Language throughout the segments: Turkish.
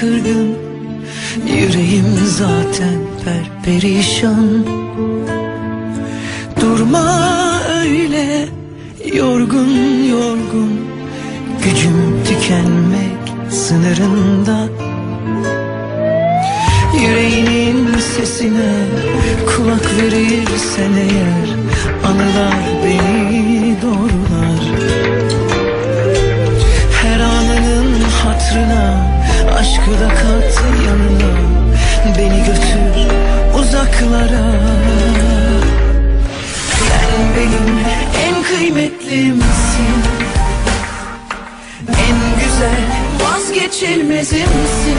Kırgın. Yüreğim zaten perperişan Durma öyle yorgun yorgun. Gücüm tükenmek sınırında. Yüreğinin sesine kulak verirsen eğer Anılar beni doğrular. Her anının hatrına Aşkı da kat yanına. Beni götür uzaklara En güzel vazgeçilmezimsin.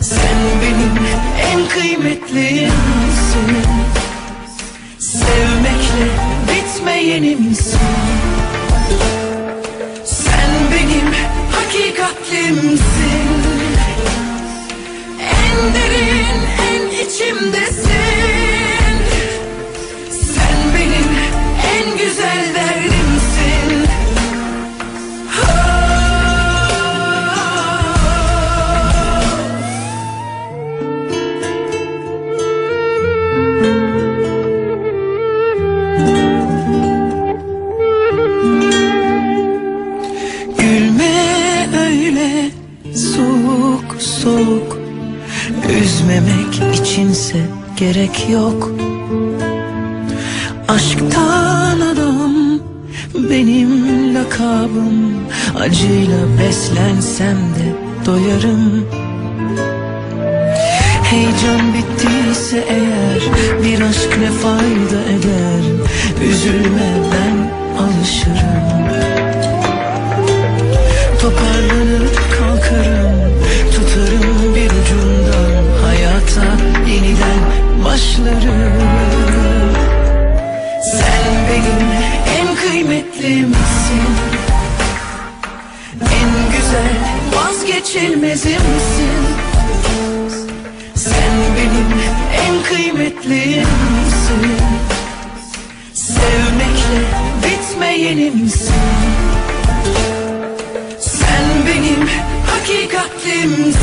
Sen benim en kıymetlimsin. Sevmekle bitmeyenimsin. Sen benim hakikatimsin soğuk. Üzmemek içinse gerek yok. Aşktan adam benim lakabım. Acıyla beslensem de doyarım. Heyecan bittiyse eğer bir aşk ne fayda eder? Üzülme ben alışırım en kıymetlimsin En güzel vazgeçilmezimsin Sen benim en kıymetlimsin Sevmekle bitmeyenimsin sen benim hakikatimsin